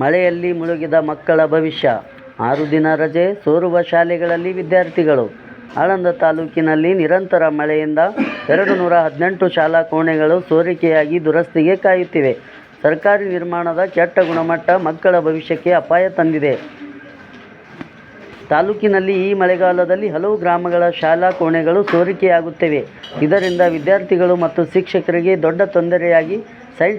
ಮಳೆಯಲ್ಲಿ ಮುಳುಗಿದ ಮಕ್ಕಳ ಭವಿಷ್ಯ. ಆರು ದಿನ ರಜೆ ಸೋರುವ ಶಾಲೆಗಳಲ್ಲಿ ವಿದ್ಯಾರ್ಥಿಗಳು. ಆಳಂದ ತಾಲೂಕಿನಲ್ಲಿ ನಿರಂತರ ಮಳೆಯಿಂದ ಎರಡು ನೂರ ಹದಿನೆಂಟು ಶಾಲಾ ಕೋಣೆಗಳು ಸೋರಿಕೆಯಾಗಿ ದುರಸ್ತಿಗೆ ಕಾಯುತ್ತಿವೆ. ಸರ್ಕಾರಿ ನಿರ್ಮಾಣದ ಕೆಟ್ಟ ಗುಣಮಟ್ಟ ಮಕ್ಕಳ ಭವಿಷ್ಯಕ್ಕೆ ಅಪಾಯ ತಂದಿದೆ. ತಾಲೂಕಿನಲ್ಲಿ ಈ ಮಳೆಗಾಲದಲ್ಲಿ ಹಲವು ಗ್ರಾಮಗಳ ಶಾಲಾ ಕೋಣೆಗಳು ಸೋರಿಕೆಯಾಗುತ್ತಿವೆ. ಇದರಿಂದ ವಿದ್ಯಾರ್ಥಿಗಳು ಮತ್ತು ಶಿಕ್ಷಕರಿಗೆ ದೊಡ್ಡ ತೊಂದರೆಯಾಗಿ ಸೈ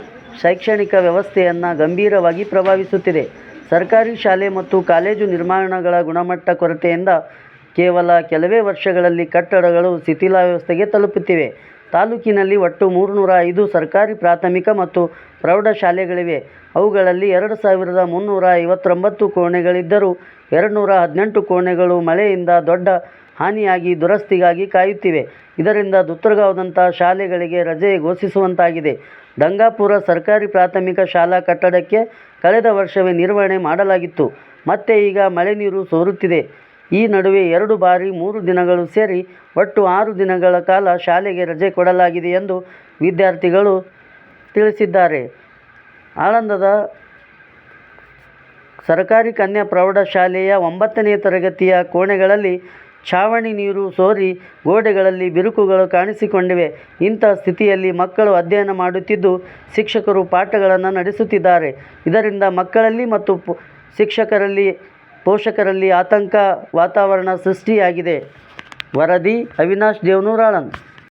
ಶೈಕ್ಷಣಿಕ ವ್ಯವಸ್ಥೆಯನ್ನು ಗಂಭೀರವಾಗಿ ಪ್ರಭಾವಿಸುತ್ತಿದೆ. ಸರ್ಕಾರಿ ಶಾಲೆ ಮತ್ತು ಕಾಲೇಜು ನಿರ್ಮಾಣಗಳ ಗುಣಮಟ್ಟ ಕೊರತೆಯಿಂದ ಕೇವಲ ಕೆಲವೇ ವರ್ಷಗಳಲ್ಲಿ ಕಟ್ಟಡಗಳು ಶಿಥಿಲಾವಸ್ಥೆಗೆ ತಲುಪುತ್ತಿವೆ. ತಾಲೂಕಿನಲ್ಲಿ ಒಟ್ಟು ಮೂರುನೂರ ಐದು ಸರ್ಕಾರಿ ಪ್ರಾಥಮಿಕ ಮತ್ತು ಪ್ರೌಢಶಾಲೆಗಳಿವೆ ಅವುಗಳಲ್ಲಿ ಎರಡು ಸಾವಿರದ ಮುನ್ನೂರ ಐವತ್ತೊಂಬತ್ತು ಕೋಣೆಗಳಿದ್ದರೂ ಎರಡು ನೂರ ಹದಿನೆಂಟು ಕೋಣೆಗಳು ಮಳೆಯಿಂದ ದೊಡ್ಡ ಹಾನಿಯಾಗಿ ದುರಸ್ತಿಗಾಗಿ ಕಾಯುತ್ತಿವೆ. ಇದರಿಂದ ದುತ್ತರಗಾಂವ್ದಂಥ ಶಾಲೆಗಳಿಗೆ ರಜೆ ಘೋಷಿಸುವಂತಾಗಿದೆ. ಗಂಗಾಪುರ ಸರ್ಕಾರಿ ಪ್ರಾಥಮಿಕ ಶಾಲಾ ಕಟ್ಟಡಕ್ಕೆ ಕಳೆದ ವರ್ಷವೇ ನಿರ್ವಹಣೆ ಮಾಡಲಾಗಿತ್ತು. ಮತ್ತೆ ಈಗ ಮಳೆ ನೀರು ಸೋರುತ್ತಿದೆ. ಈ ನಡುವೆ ಎರಡು ಬಾರಿ ಮೂರು ದಿನಗಳು ಸೇರಿ ಒಟ್ಟು ಆರು ದಿನಗಳ ಕಾಲ ಶಾಲೆಗೆ ರಜೆ ಕೊಡಲಾಗಿದೆ ಎಂದು ವಿದ್ಯಾರ್ಥಿಗಳು ತಿಳಿಸಿದ್ದಾರೆ. ಆಳಂದದ ಸರ್ಕಾರಿ ಕನ್ಯಾ ಪ್ರೌಢಶಾಲೆಯ ಒಂಬತ್ತನೇ ತರಗತಿಯ ಕೋಣೆಗಳಲ್ಲಿ ಛಾವಣಿ ನೀರು ಸೋರಿ ಗೋಡೆಗಳಲ್ಲಿ ಬಿರುಕುಗಳು ಕಾಣಿಸಿಕೊಂಡಿವೆ. ಇಂಥ ಸ್ಥಿತಿಯಲ್ಲಿ ಮಕ್ಕಳು ಅಧ್ಯಯನ ಮಾಡುತ್ತಿದ್ದು ಶಿಕ್ಷಕರು ಪಾಠಗಳನ್ನು ನಡೆಸುತ್ತಿದ್ದಾರೆ. ಇದರಿಂದ ಮಕ್ಕಳಲ್ಲಿ ಮತ್ತು ಶಿಕ್ಷಕರಲ್ಲಿ ಪೋಷಕರಲ್ಲಿ ಆತಂಕ ವಾತಾವರಣ ಸೃಷ್ಟಿಯಾಗಿದೆ. ವರದಿ ಅವಿನಾಶ್ ದೇವನೂರಾಳನ್.